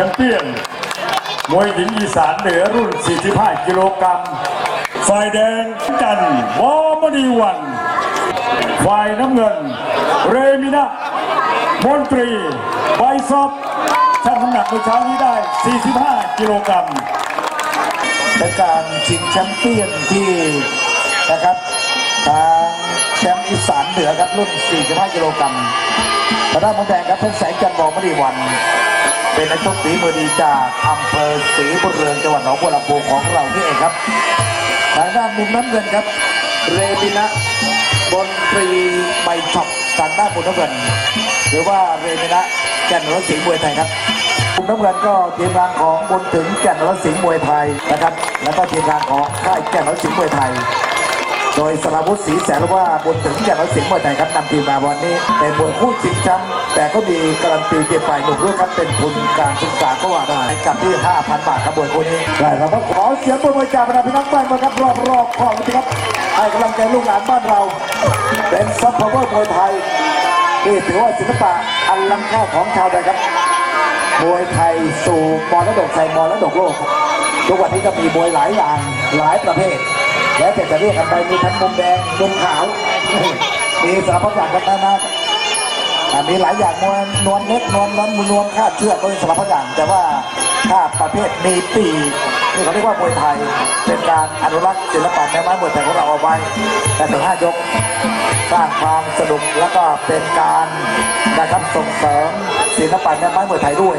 ชมเปี้ยน มวยหญิงอีสานเหนือรุ่น 45 กิโลกรัมฝ่ายแดงจันทร์วอมณีวัน ฝ่ายน้ำเงิน เรมินะมนตรีไบซอบชั่งน้ำหนักเมื่อเช้านี้ได้ 45 กิโลกรัมเป็นการชิงแชมป์เปี้ยนที่นะครับทางแชมป์อีสานเหนือครับรุ่น 45 กิโลกรัมทางด้านมุมแดงครับเพชรแสงจันทร์บอมณีวัน เป็นนักชกฝีมือดีจากอำเภอศรีบุญเรืองจังหวัดหนองบัวลำพูของเรานี่เองครับทางด้านมุมน้ำเงินครับ เรบินะบนตรีใบช็อปทางด้านมุมน้ำเงินหรือว่าเรบินะแก่นรถสิงห์มวยไทยครับมุมน้ำเงินก็ทีมงานของบุญถึงแก่นรถสิงห์มวยไทยนะครับ แล้วก็ทีมงานของค่ายแก่นรถสิงห์มวยไทยโดยสราวุธศรีแสนว่าบุญถึงแก่นรถสิงห์มวยไทยครับนำทีมมาวันนี้เป็นมวยคู่ชิงแชมป์ แต่ก็มีการันตีเก็บไปหนุ่มด้วยครับเป็นทุนการศึกษาก็ว่าได้กับที่ 5,000 บาทครับวยคู่นี้ได้ครับขอเสียงปรบมือจากบรรดาพี่น้องแฟนมวยครับรอบรอบขอบคุณครับให้กำลังใจลูกหลานบ้านเรา เป็นซัพพอร์เตอร์มวยไทยที่ถือว่าศิลปะอันล้ำค่าของชาวไทยครับมวยไทยสู่มรดกไทยมรดกโลกทุกวันนี้ก็มีมวยหลายอย่างหลายประเภท แล้วแต่จะเรียกกันไปมีทั้งมุมแดงมุมขาวมีสารพัดอย่างกันนะนะอ่า มีหลายอย่างมวยนวลเล็กนวลนั้นนวลคาดเชือกก็มีสารพัดอย่าง แต่ว่าถ้าประเภทมีปีกนี่เขาเรียกว่ามวยไทย เป็นการอนุรักษ์ศิลปะแม่ไม้มวยไทยของเราเอาไว้แต่ถึงห้ายกสร้างความสนุกแล้วก็เป็นการนะครับส่งเสริมศิลปะแม่ไม้มวยไทยด้วย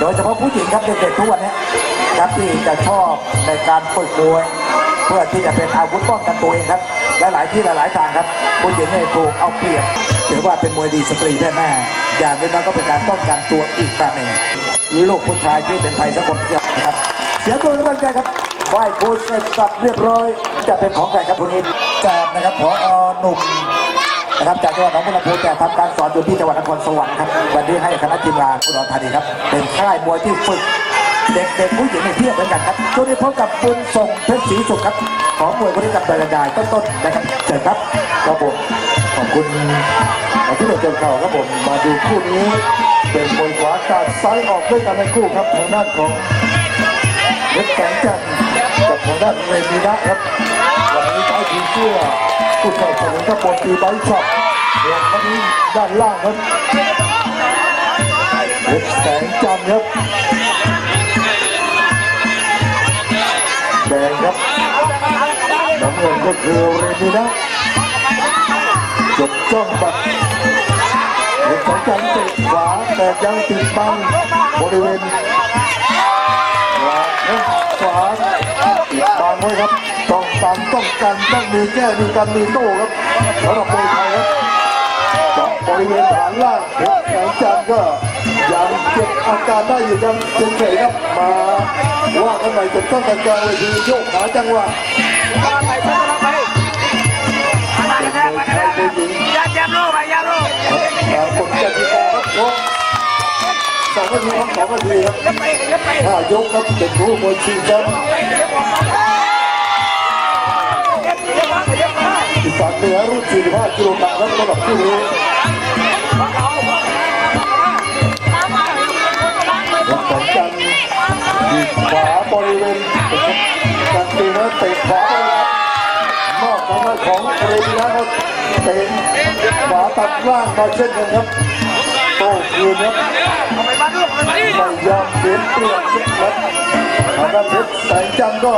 โดยเฉพาะผู้หญิงครับเด็กๆทุกวันนี้ครับที่จะชอบในการฝึกมวยเพื่อที่จะเป็นอาวุธป้องกันตัวเองครับและหลายที่หลายๆทางครับผู้หญิงเนี่ยถูกเอาเปรียบ ถือว่าเป็นมวยดีสตรีแน่ๆอย่างนี้นั้นก็เป็นการป้องกันตัวอีกแบบหนึ่งลูกผู้ชายที่เป็นไทยสักคนนะครับ เสียตัวกำลังใจครับไหว้ครูเสร็จสับเรียบร้อย จะเป็นของใครครับคุณนิดจกนะครับพอหนุ่มนะครับจากจังหวัดหนองบัวลำพูแต่ทำการสอนอยู่ที่จังหวัดนครสวรรค์ครับวันนี้ให้คณะทีมงานอุดรธานีครับ เป็นค่ายมวยที่ฝึกเด็กๆผู้หญิงในเทียบเหมือนกันครับช่วงนี้พบกับบุญส่งเพชรศรีสุขครับ ของมวยคนนี้กับบรรยายต้นๆนะครับเชิญครับครับผม ขอบคุณที่เราเจอข่าวครับผม มาดูคู่นี้ เป็นมวยขวาการซ้ายออกด้วยกันในคู่ครับทางด้านของเพชรแสงจันทร์กับทางด้านเรมีนะครับวันนี้ใช้ทีมเสื้อผู้สนับสนุนกับบนตีไบช็อปส่วนวันนี้ด้านล่างครับเพชรแสงจันทร์ครับแดงครับน้ำเงินก็คือเรมีนะ จดจ้องบัตรเพชรแสงจันทร์เตะขวาแต่ยังติดบังบริเวณวาขวาติดบังไว้ครับต้องกันต้องกันต้องมีแก้มีกันมีโต้ครับสำหรับมวยไทยครับจากบริเวณฐานล่างเพชรแสงจันก็ยังเก็บอาการได้อยู่ยังเฉยๆครับมาว่ากันใหม่จนต้องกันกลางเวทีโยกขาจังหวะ ตามกฎกติกาครับโอ้สองนาทีครับสองนาทีครับถ้ายกครับเป็นผู้มวยชิงแชมป์อีสานเหนือรุ่น45กิโลกรัมครับสำหรับคู่นี้รับสองจันขวาบริเวณการตีนะเตะขวาางด้านของเรนนะครับเตะขวาตัดล่างมาเช่นกันครับโต้คืนครับไปบ้านลูกไปบ้านไม่ยอมเสียเปรียบครับทางด้านเพชรแสงจันทร์ก็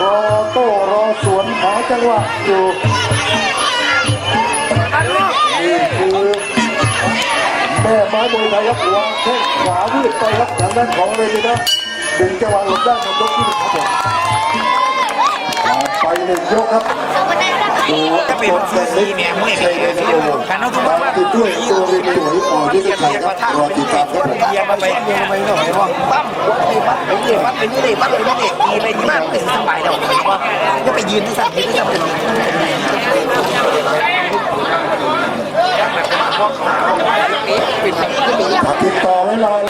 รอโต้รอสวนหาจังหวะอยู่นี่คือแม่ไม้มวยไทยครับวางแข้งขวาพืดไปครับทางด้านของเรนนะดึงจังหวะหลบได้ในยกที่หนึ่งครับผม ไปหนึ่งยกครับดูจะเป็นซีซีเนี่ยมวยเป็นซีการน้องคุณว่าติดด้วยตัวเรนสวยอ่อนที่สุดไทยครับรอติดตามครับผมเยียมาไปเยียมาไปเนาะไอ้ว่าปั๊มตีปั๊มเป็นเยียปั๊มเป็นนี่ปั๊มเป็นนี่ตีไปยี่มากเป็นสบายเนาะว่าจะไปยืนที่สั่นที่จะเป็นเป็นติดต่อไว้เลย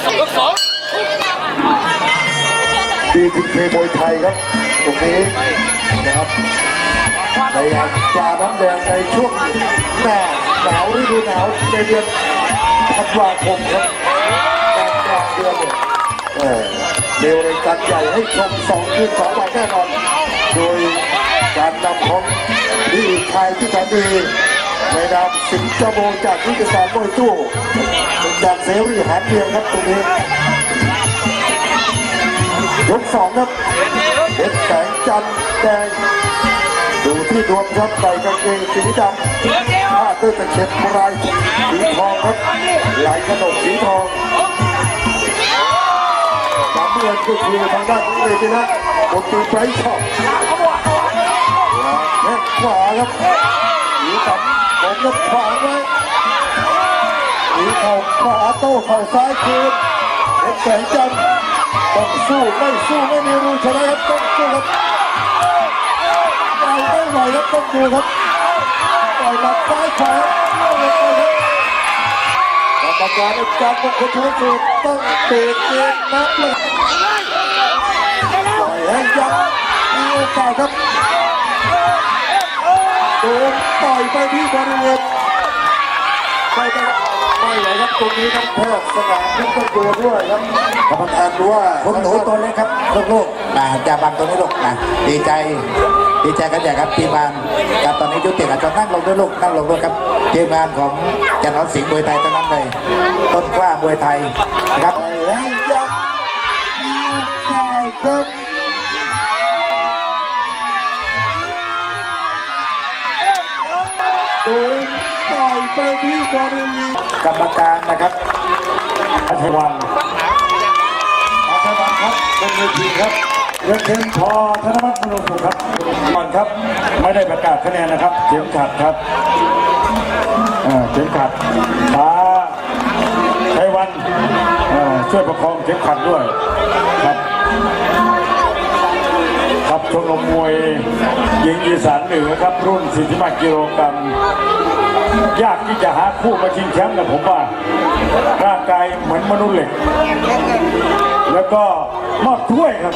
ดีทีเคมวยไทยครับ ตรงนี้นะครับในจาน้ำแดงในช่วงหน้าหนาวฤดูหนาวในเดือนธันวาคมครับแดงกลางเดือนเร็วรายการใหญ่ให้ชมสองคืนสองวันแน่นอน โดยการนำของนี่ชายที่แสนดีในนามสิงห์เจาโบจากวิทยาศาสตร์มวยตู้จากเสรีหาเพียงครับตรงนี้ ยกสองครับเพชรแสงจันทร์แดงดูที่ดวงครับใส่กางเกงสีดำผ้าตื้อตะเข็บลายสีทองครับไหลขนมสีทองตามเมื่อก็คือทางด้านของเอตินะบนตีไบรท์ช็อตแข้งขวาครับสีดำผมก็ขวาไว้สีเข่าขวาโต้เข่าซ้ายคืนเพชรแสงจันทร์ ต้องสู้ไม่สู้ไม่มีรูชนะครับต้องสู้ครับปล่อยไม่ไหวครับต้องดูครับปล่อยหมัดซ้ายขวาเอาไปครับกรรมการอาจารย์มงคลชัยสูตรต้องเตะเกมนับเลยปล่อยให้ยับมีโอกาสครับโดนต่อยไปที่บริเวณไม่ได้ไม่ไหว ครับตรงนี้ครับแพทย์สนามที่ต้องดูด้วยครับกรรมการดูว่าคุณหนูตัวเล็กครับลูกๆนะอย่าบังตรงนี้ลูกนะดีใจ ดีใจกันใหญ่ครับทีมงานครับตอนนี้ยุติการจะนั่งลงด้วยลูกนั่งลงด้วยครับทีมงานของจันทร์สิงห์มวยไทยทั้งนั้นเลยต้นกล้ามวยไทยนะครับให้ยับมีโอกาสครับโดนต่อยไปที่บริเวณ กรรมการนะครับอัธวันอัธวันครับบนเวทีครับเรือเข็มพอธนวัฒน์มโนสุขครับก่อนครับ ไม่ได้ประกาศคะแนนนะครับเข็มขัดครับเอ่อเข็มขัดฟ้าไต้วันอ่อช่วยประคองเข็มขัดด้วยครับครับชมรมมวยหญิงอีสานเหนือครับรุ่น 45กิโลกรัม ยากที่จะหาคู่มาชิงแชมป์นะผมว่าร่างกายเหมือนมนุษย์เหล็ก แล้วก็มอบถ้วยครับ